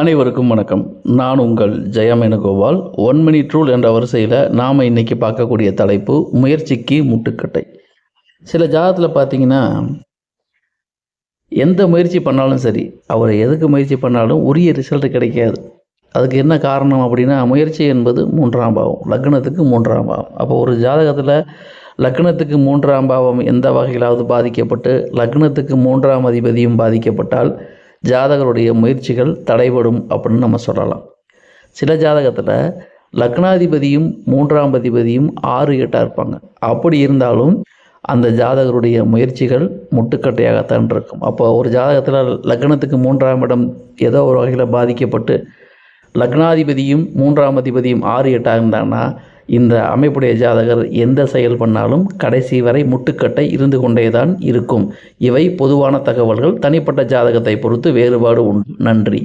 அனைவருக்கும் வணக்கம். நான் உங்கள் ஜெயமேனுகோபால். ஒன் மினிட் ரூல் என்ற வரிசையில் நாம் இன்னைக்கு பார்க்கக்கூடிய தலைப்பு முயற்சிக்கு முட்டுக்கட்டை. சில ஜாதகத்தில் பார்த்தீங்கன்னா எந்த முயற்சி பண்ணாலும் சரி அவர் எதுக்கு முயற்சி பண்ணாலும் உரிய ரிசல்ட் கிடைக்காது. அதுக்கு என்ன காரணம் அப்படின்னா முயற்சி என்பது மூன்றாம் பாவம் லக்னத்துக்கு மூன்றாம் பாவம். அப்போ ஒரு ஜாதகத்தில் லக்னத்துக்கு மூன்றாம் பாவம் எந்த வகையிலாவது பாதிக்கப்பட்டு லக்னத்துக்கு மூன்றாம் அதிபதியும் பாதிக்கப்பட்டால் ஜாதகருடைய முயற்சிகள் தடைபடும் அப்படின்னு நம்ம சொல்லலாம். சில ஜாதகத்தில் லக்னாதிபதியும் மூன்றாம் அதிபதியும் ஆறு எட்டாக இருப்பாங்க. அப்படி இருந்தாலும் அந்த ஜாதகருடைய முயற்சிகள் முட்டுக்கட்டையாகத்தான் இருக்கும். அப்போ ஒரு ஜாதகத்தில் லக்னத்துக்கு மூன்றாம் இடம் ஏதோ ஒரு வகையில் பாதிக்கப்பட்டு லக்னாதிபதியும் மூன்றாம் அதிபதியும் ஆறு எட்டாக இருந்தாங்கன்னா இந்த அமைப்புடைய ஜாதகர் எந்த செயல் பண்ணாலும் கடைசி வரை முட்டுக்கட்டை இருந்து கொண்டே தான் இருக்கும். இவை பொதுவான தகவல்கள். தனிப்பட்ட ஜாதகத்தை பொறுத்து வேறுபாடு உண்டு. நன்றி.